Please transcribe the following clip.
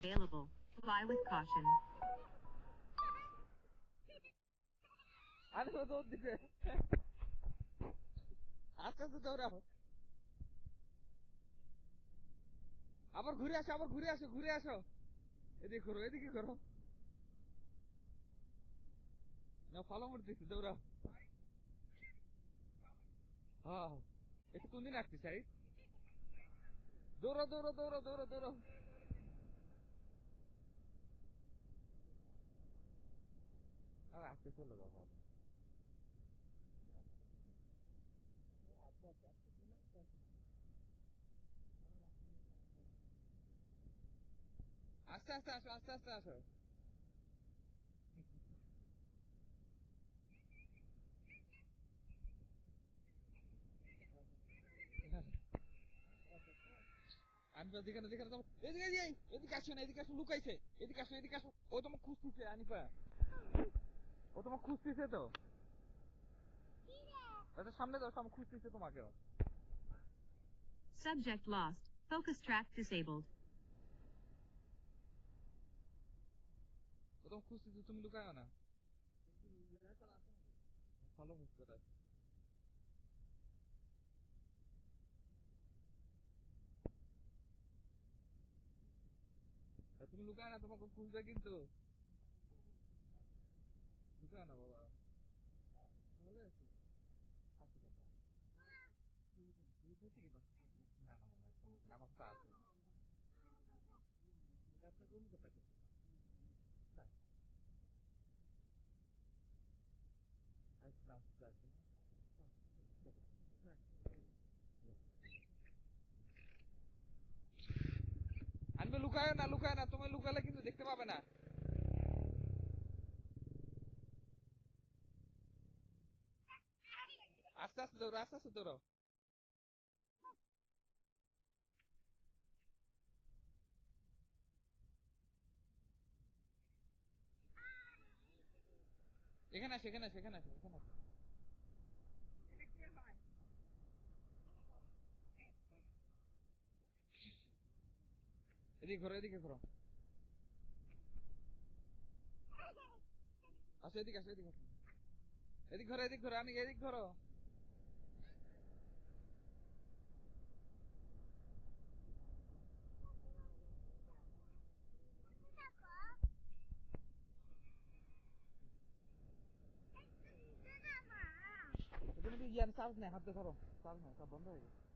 available. Fly with caution. আরে ও দৌড় দিছে আস্তে দৌড়াও আবার ঘুরে আসো, আবার ঘুরে আসো ঘুরে আসো। এদিকে করো এদিকে করো না ফলো করতেছি দৌড়াও। হ্যাঁ একটু কোন দিন আসছি সাইড দৌড়ো দৌড়ো দৌড়ো দৌড়ো দৌড়ো। আসতে চলো বাবা আস্তে আস্তে আসো, আস্তে আস্তে আসো। আনিফা যেখানে যেখানে যাব এদিকে এদিকে আসো না, এদিকে আসো, লুকাইছে। এদিকে আসো এদিকে আসো। ও তোমাকে খুঁজতেছে, আনিফা। ও তোমাকে খুঁজতেছে তো? আচ্ছা সামনে যাও সামনে খুঁজতেছে তোমাকেও। Subject lost. Focus track disabled. ও তোমাকে খুঁজতেছে তুমি লুকায়ও না। ভালো মুখ করে তুমি লুকায় না তোমাকে খুঁজবে কিন্তু লুকায় না বাবা ভালো আছি? আছি বাবা। তুমি কোথায় গেলা? না, না, না, না, আমার পা আছে। আপনার room কোথায়? তাই। আচ্ছা, নাও, যাচ্ছি। আনবে লুকায় না লুকায় না তুমি লুকালে কিন্তু দেখতে পাবে না আস্তে আস্তে দৌড়ো আস্তে আস্তে দৌড়ো এখানে আসো এখানে আসো এখানে আসো এখানে আসো। এদিকে ঘোরো এদিকে ঘোরো। আসো, এদিকে আসো, এদিকে এদিক ঘোরো এদিক ঘোরো আমি এদিক ঘোরো। तुम भी यार साथ में हाथ दिखा सब बंद